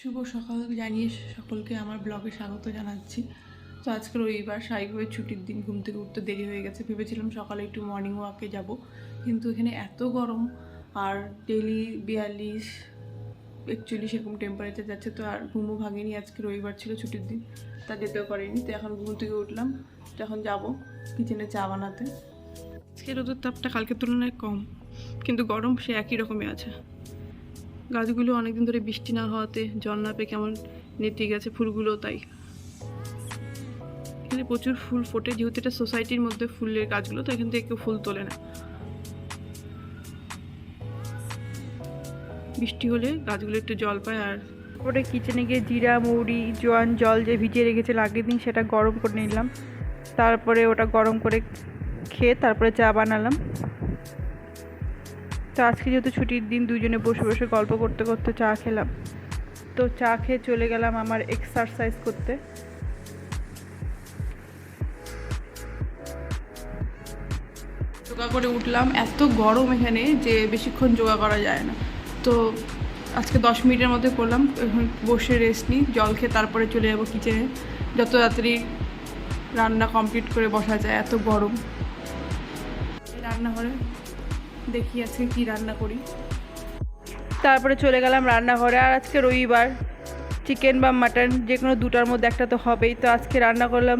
শুভ সকাল জানিয়ে সকলকে আমার ব্লগে স্বাগত জানাচ্ছি। তো আজকে রবিবার, স্বাভাবিকভাবে ছুটির দিন, ঘুম থেকে উঠতে দেরি হয়ে গেছে। ভেবেছিলাম সকালে একটু মর্নিং ওয়াকে যাব, কিন্তু এখানে এত গরম আর ডেলি বিয়াল্লিশ, একচল্লিশ এরকম টেম্পারেচার যাচ্ছে, তো আর ঘুমও ভাঙেনি। আজকে রবিবার ছিল ছুটির দিন, তা যেতেও পারিনি। তো এখন ঘুম থেকে উঠলাম, তো এখন যাব কিচেনে চা বানাতে। আজকে রোদের তাপটা কালকের তুলনায় কম, কিন্তু গরম সে একই রকমই আছে। গাছগুলো অনেকদিন ধরে বৃষ্টি না হওয়াতে জল না পেয়ে কেমন নেতিয়ে গেছে ফুলগুলো তাই। এখানে প্রচুর ফুল ফোটে, যেহেতু এটা সোসাইটির মধ্যে ফুলের গাছগুলো, তো এখান থেকে কেউ ফুল তোলে না। বৃষ্টি হলে গাছগুলো একটু জল পায় আর তারপরে কিচেনে গিয়ে জিরা, মৌরি, জোয়ান, জল যে ভিজিয়ে রেখেছিল আগের দিন, সেটা গরম করে নিলাম। তারপরে ওটা গরম করে খেয়ে তারপরে চা বানালাম। তো আজকে যেহেতু ছুটির দিন দুজনে বসে বসে গল্প করতে করতে চা খেলাম। তো চা খেয়ে চলে গেলাম আমার এক্সারসাইজ করতে। যোগা করে উঠলাম। এত গরম এখানে যে বেশিক্ষণ যোগা করা যায় না। তো আজকে দশ মিনিটের মধ্যে করলাম। এখন বসে রেস্ট নিই, জল খেয়ে তারপরে চলে যাব কিচেনে যত তাড়াতাড়ি রান্না কমপ্লিট করে বসা যায়, এত গরম। রান্নাঘরে দেখি আজকে কি রান্না করি। তারপরে চলে গেলাম রান্নাঘরে, আর আজকে রবিবার। চিকেন বা মাটন যে কোনো দুটার মধ্যে একটা তো হবেই। তো আজকে রান্না করলাম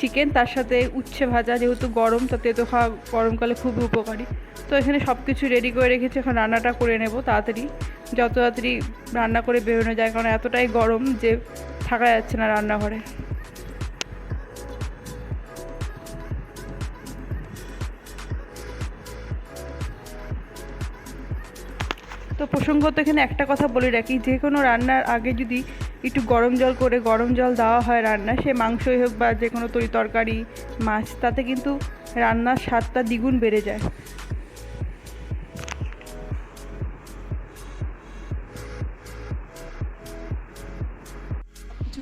চিকেন তার সাথে উচ্ছে ভাজা, যেহেতু গরম তাতে তো খাওয়া গরমকালে খুবই উপকারী। তো এখানে সব কিছু রেডি করে রেখেছি, এখন রান্নাটা করে নেব তাড়াতাড়ি। যত তাড়াতাড়ি রান্না করে বেরোনো যায়, কারণ এতটাই গরম যে থাকা যাচ্ছে না রান্নাঘরে। তো প্রসঙ্গত এখানে একটা কথা বলে রাখি, যে কোনো রান্নার আগে যদি একটু গরম জল করে গরম জল দেওয়া হয় রান্না সে মাংসই হোক বা যে কোনো তরি তরকারি, মাছ, তাতে কিন্তু রান্নার স্বাদটা দ্বিগুণ বেড়ে যায়।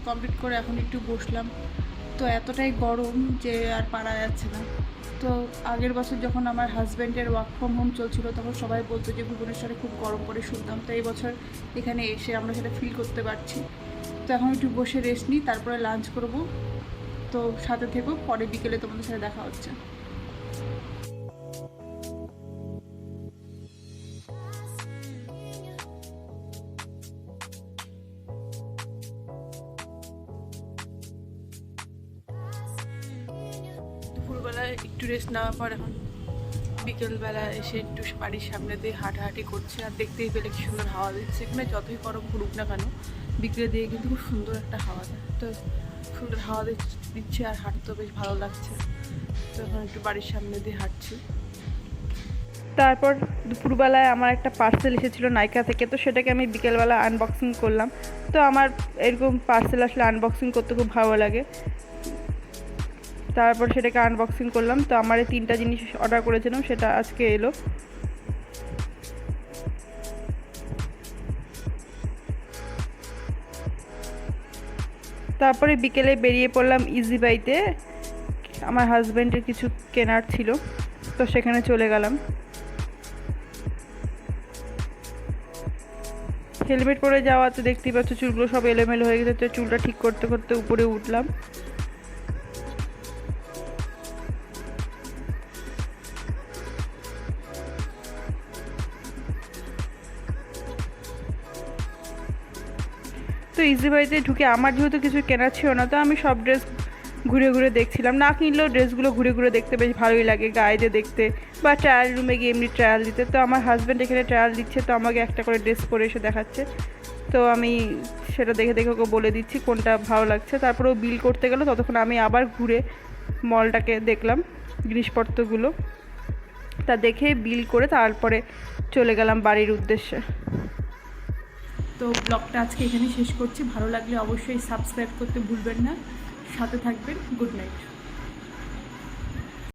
কমপ্লিট করে এখন একটু বসলাম। তো এতটাই গরম যে আর পারা যাচ্ছে না। তো আগের বছর যখন আমার হাজব্যান্ডের ওয়ার্ক ফ্রম হোম চলছিল, তখন সবাই বলতো যে ভুবনেশ্বরে খুব গরম করে শুনতাম। তো এই বছর এখানে এসে আমরা সেটা ফিল করতে পারছি। তো এখন একটু বসে রেস্ট নিই, তারপরে লাঞ্চ করব। তো সাথে থেকো, পরে বিকেলে তোমাদের সাথে দেখা হচ্ছে। একটু রেস্ট নেওয়ার পর এখন বিকেলবেলা এসে একটু বাড়ির সামনে দিয়ে হাঁটাহাঁটি করছে আর দেখতেই পেলে কি সুন্দর হাওয়া দিচ্ছে। এখানে যতই গরম পড়ুক না কেন বিকেলে দিয়ে কিন্তু খুব সুন্দর একটা হাওয়া দেয়। তো সুন্দর হাওয়া দিচ্ছে- আর হাঁটতেও বেশ ভালো লাগছে। তো এখন একটু বাড়ির সামনে দিয়ে হাঁটছি। তারপর দুপুরবেলায় আমার একটা পার্সেল এসেছিল নাইকা থেকে, তো সেটাকে আমি বিকেলবেলা আনবক্সিং করলাম। তো আমার এরকম পার্সেল আসলে আনবক্সিং করতে খুব ভালো লাগে। তারপর সেটাকে আনবক্সিং করলাম। তো আমার এই তিনটা জিনিস অর্ডার করেছিলাম, সেটা আজকে এলো। তারপরে বিকেলে বেরিয়ে পড়লাম ইজি বাইতে আমার হাজব্যান্ডের কিছু কেনার ছিল, তো সেখানে চলে গেলাম। হেলমেট পরে যাওয়াতে দেখতেই পাচ্ছ চুলগুলো সব এলোমেলো হয়ে গেছে, তো চুলটা ঠিক করতে করতে উপরে উঠলাম। তো ইজি বাড়িতে ঢুকে আমার যেহেতু কিছু কেনার ছিল না, তো আমি সব ড্রেস ঘুরে ঘুরে দেখছিলাম। না কিনলেও ড্রেসগুলো ঘুরে ঘুরে দেখতে বেশ ভালোই লাগে গায়ে দিয়ে দেখতে বা ট্রায়াল রুমে গিয়ে এমনি ট্রায়াল দিতে। তো আমার হাজব্যান্ড এখানে ট্রায়াল দিচ্ছে, তো আমাকে একটা করে ড্রেস পরে এসে দেখাচ্ছে। তো আমি সেটা দেখে দেখে ওকে বলে দিচ্ছি কোনটা ভালো লাগছে। তারপরে ও বিল করতে গেলো, ততক্ষণ আমি আবার ঘুরে মলটাকে দেখলাম জিনিসপত্রগুলো। তা দেখে বিল করে তারপরে চলে গেলাম বাড়ির উদ্দেশ্যে। তো ব্লগটা আজকে এখানে শেষ করছি। ভালো লাগলে অবশ্যই সাবস্ক্রাইব করতে ভুলবেন না। সাথে থাকবেন। Good night